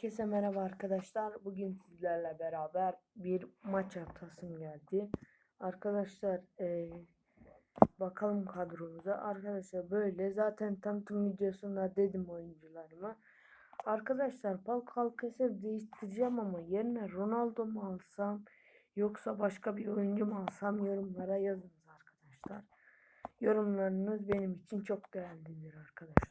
Herkese merhaba arkadaşlar. Bugün sizlerle beraber bir maç atasım geldi. Arkadaşlar eee, bakalım kadromuza. Arkadaşlar böyle zaten tanıtım videosunda dedim oyuncularıma. Arkadaşlar Falcao Kesev değiştireceğim ama yerine Ronaldo mu alsam yoksa başka bir oyuncu mu alsam yorumlara yazınız arkadaşlar. Yorumlarınız benim için çok değerlidir arkadaşlar.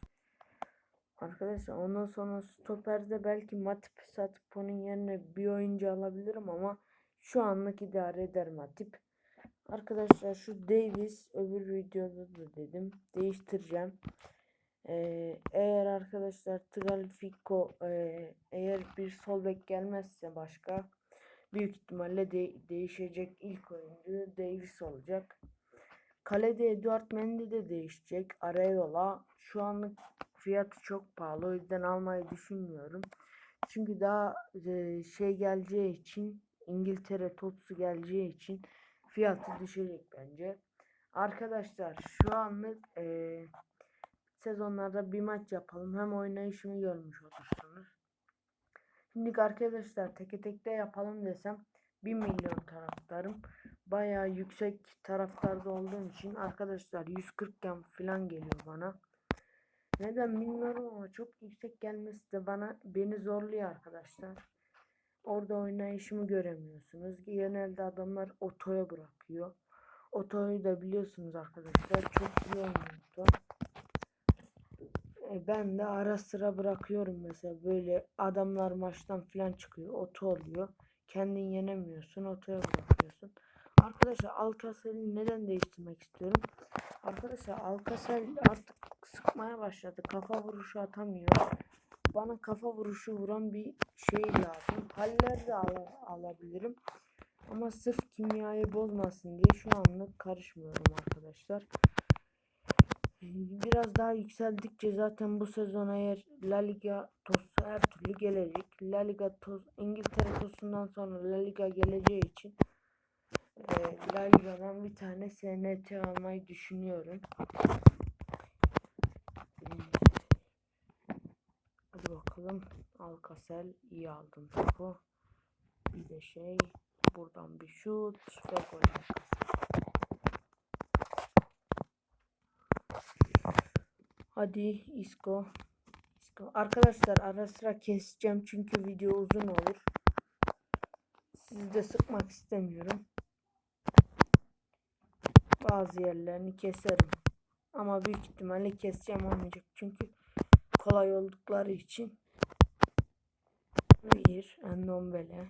Arkadaşlar ondan sonra stoperde belki Matip satıp onun yerine bir oyuncu alabilirim ama şu anlık idare eder Matip. Arkadaşlar şu Davis öbür videoda da dedim değiştireceğim. Ee, eğer arkadaşlar Tagliafico e, eğer bir sol bek gelmezse başka büyük ihtimalle de- değişecek ilk oyuncu Davis olacak. Kalede Eduard Mendy de değişecek. Areola şu anlık fiyatı çok pahalı. O yüzden almayı düşünmüyorum. Çünkü daha e, şey geleceği için İngiltere Totsu geleceği için fiyatı düşecek bence. Arkadaşlar şu anlık e, sezonlarda bir maç yapalım. Hem oynayışımı görmüş olursunuz. Şimdi arkadaşlar teke tekte yapalım desem 1 milyon taraftarım. Bayağı yüksek taraftarda olduğum için arkadaşlar 140 gen falan geliyor bana. Neden bilmiyorum ama çok yüksek gelmesi de bana beni zorluyor arkadaşlar. Orada oynayışımı göremiyorsunuz. Genelde adamlar otoya bırakıyor. Otoyu da biliyorsunuz arkadaşlar çok iyi oynuyordu. E, ben de ara sıra bırakıyorum mesela böyle adamlar maçtan falan çıkıyor. Oto oluyor. Kendin yenemiyorsun. Otoya bırakıyorsun. Arkadaşlar Alcacel'i neden değiştirmek istiyorum? Arkadaşlar Alcacel artık sıkmaya başladı. Kafa vuruşu atamıyor. Bana kafa vuruşu vuran bir şey lazım. Haller de ala- alabilirim. Ama sırf kimyayı bozmasın diye şu anlık karışmıyorum arkadaşlar. Biraz daha yükseldikçe zaten bu sezon eğer La Liga tosu her türlü gelecek. La Liga toz İngiltere tosundan sonra La Liga geleceği için e, La Liga'dan bir tane SNT almayı düşünüyorum. Hadi bakalım. Alcacel iyi aldım topu. Bir de şey buradan bir şut ve gol. Hadi Isco. Isco. Arkadaşlar ara sıra keseceğim çünkü video uzun olur. Sizi de sıkmak istemiyorum. Bazı yerlerini keserim. Ama büyük ihtimalle keseceğim olmayacak. Çünkü kolay oldukları için. Bir Endombele.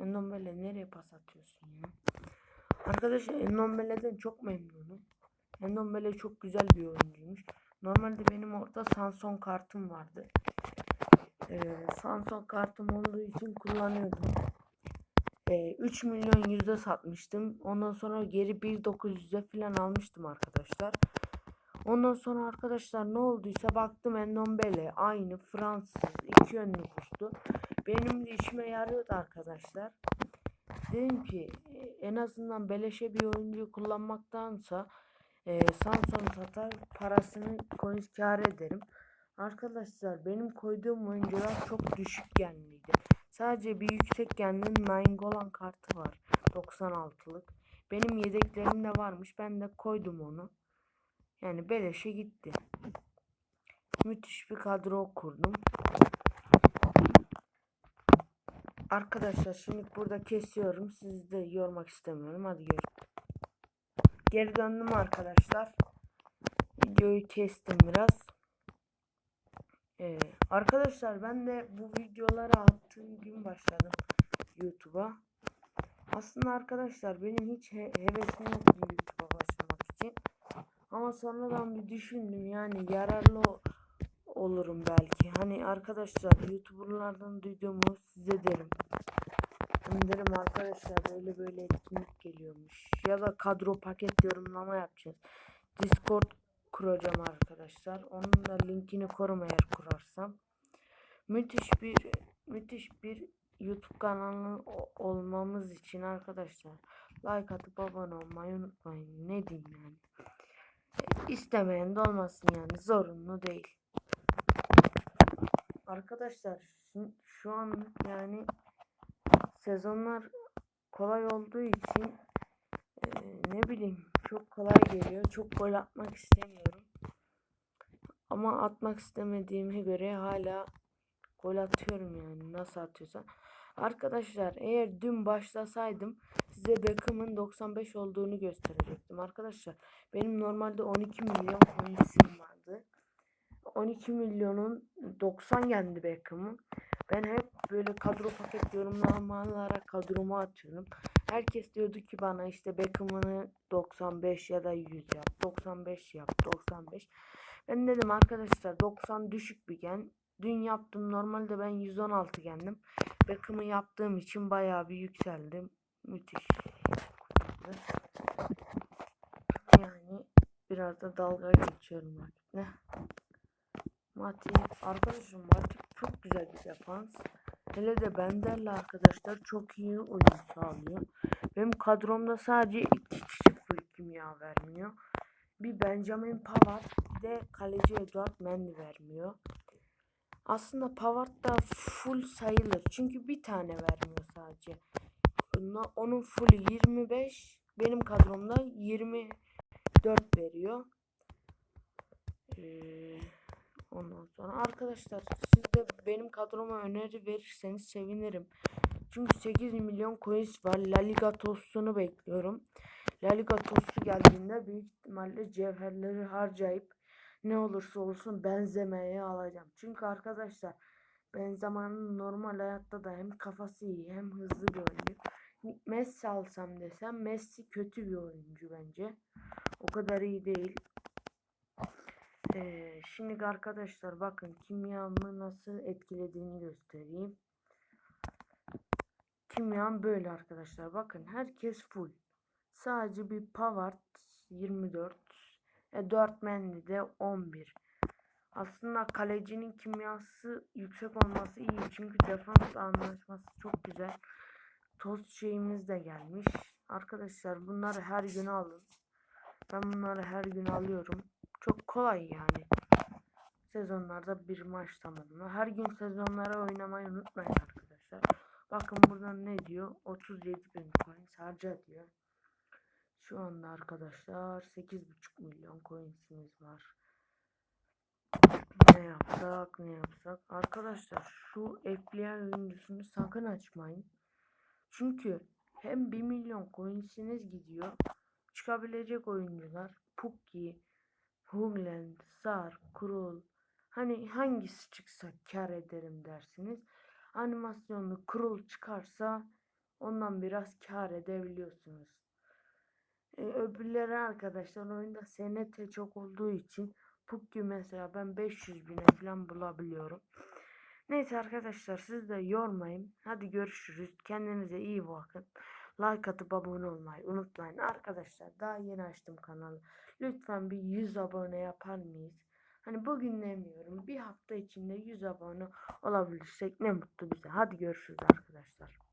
Endombele nereye pas atıyorsun ya? Arkadaşlar Endombele'den çok memnunum. Endombele çok güzel bir oyuncuymuş. Normalde benim orada Samson kartım vardı. Ee, Samson kartım olduğu için kullanıyordum. Ee, 3 milyon yüzde satmıştım. Ondan sonra geri 1.900'e falan almıştım arkadaşlar. Ondan sonra arkadaşlar ne olduysa baktım Endombele aynı Fransız iki yönlü kuştu. Benim de işime yarıyordu arkadaşlar. Dedim ki e, en azından beleşe bir oyuncu kullanmaktansa e, Samsung satar parasını coin kar ederim. Arkadaşlar benim koyduğum oyuncular çok düşük genliydi. Sadece bir yüksek genli Nainggolan kartı var. 96'lık. Benim yedeklerimde varmış. Ben de koydum onu. Yani beleşe gitti. Müthiş bir kadro kurdum. Arkadaşlar şimdi burada kesiyorum. Sizi de yormak istemiyorum. Hadi gör. Geri döndüm arkadaşlar. Videoyu kestim biraz. Ee, arkadaşlar ben de bu videoları attığım gün başladım YouTube'a. Aslında arkadaşlar benim hiç he hevesim yoktu YouTube'a başlamak için. Ama sonradan bir düşündüm yani yararlı olurum belki. Hani arkadaşlar YouTuber'lardan duyduğumu size derim. Hani derim arkadaşlar böyle böyle etkinlik geliyormuş. Ya da kadro paket yorumlama yapacağız. Discord kuracağım arkadaşlar. Onun da linkini korum eğer kurarsam. Müthiş bir müthiş bir YouTube kanalı olmamız için arkadaşlar like atıp abone olmayı unutmayın. Ne diyeyim yani. İstemeyen de olmasın yani zorunlu değil. Arkadaşlar şu an yani sezonlar kolay olduğu için eee, ne bileyim çok kolay geliyor. Çok gol atmak istemiyorum. Ama atmak istemediğime göre hala gol atıyorum yani nasıl atıyorsam. Arkadaşlar eğer dün başlasaydım size Beckham'ın 95 olduğunu gösterecektim. Arkadaşlar benim normalde 12 milyon coins'im vardı. 12 milyonun 90 geldi Beckham'ın. Ben hep böyle kadro paket yorumlamalara kadroma atıyorum. Herkes diyordu ki bana işte Beckham'ını 95 ya da 100 yap. 95 yap. 95. Ben dedim arkadaşlar 90 düşük bir gen. Dün yaptım. Normalde ben 116 gendim. Beckham'ı yaptığım için bayağı bir yükseldim. Müthiş. Yani biraz da dalga geçiyorum rakiple. Mati arkadaşım Mati çok güzel bir defans. Hele de Bender'le arkadaşlar çok iyi oyun sağlıyor. Benim kadromda sadece iki kişi full kimya vermiyor. Bir Benjamin Pavard de kaleci Edward Mendy vermiyor. Aslında Pavard da full sayılır. Çünkü bir tane vermiyor sadece. Onun fullü 25. Benim kadromda 24 veriyor. Ee, ondan sonra arkadaşlar siz de benim kadroma öneri verirseniz sevinirim. Çünkü 8 milyon coins var. La Liga Toss'unu bekliyorum. La Liga Toss'u geldiğinde büyük ihtimalle cevherleri harcayıp ne olursa olsun Benzema'yı alacağım. Çünkü arkadaşlar Benzema'nın normal hayatta da hem kafası iyi hem hızlı bir oyuncu. Messi alsam desem Messi kötü bir oyuncu bence. O kadar iyi değil. Ee, şimdi arkadaşlar bakın kimyamı nasıl etkilediğini göstereyim. Kimyam böyle arkadaşlar. Bakın herkes full. Sadece bir Pavard 24. E, 4 Mendy de 11. Aslında kalecinin kimyası yüksek olması iyi. Çünkü defans anlaşması çok güzel. Tost şeyimiz de gelmiş. Arkadaşlar bunları her gün alın. Ben bunları her gün alıyorum. Çok kolay yani. Sezonlarda bir maç tamamla. Her gün sezonlara oynamayı unutmayın arkadaşlar. Bakın buradan ne diyor? 37 bin coins harca diyor. Şu anda arkadaşlar 8,5 milyon coinsimiz var. Ne yapsak ne yapsak. Arkadaşlar şu FBI oyuncusunu sakın açmayın. Çünkü hem 1 milyon coinsiniz gidiyor. Çıkabilecek oyuncular Pukki, Hugland, Sar, Krul. Hani hangisi çıksa kar ederim dersiniz. Animasyonlu Krul çıkarsa ondan biraz kar edebiliyorsunuz. E, öbürleri arkadaşlar oyunda SNT çok olduğu için Pukki mesela ben 500 bine falan bulabiliyorum. Neyse arkadaşlar siz de yormayın. Hadi görüşürüz. Kendinize iyi bakın. Like atıp abone olmayı unutmayın. Arkadaşlar daha yeni açtım kanalı. Lütfen bir 100 abone yapar mıyız? Hani bugün demiyorum. Bir hafta içinde 100 abone olabilirsek ne mutlu bize. Hadi görüşürüz arkadaşlar.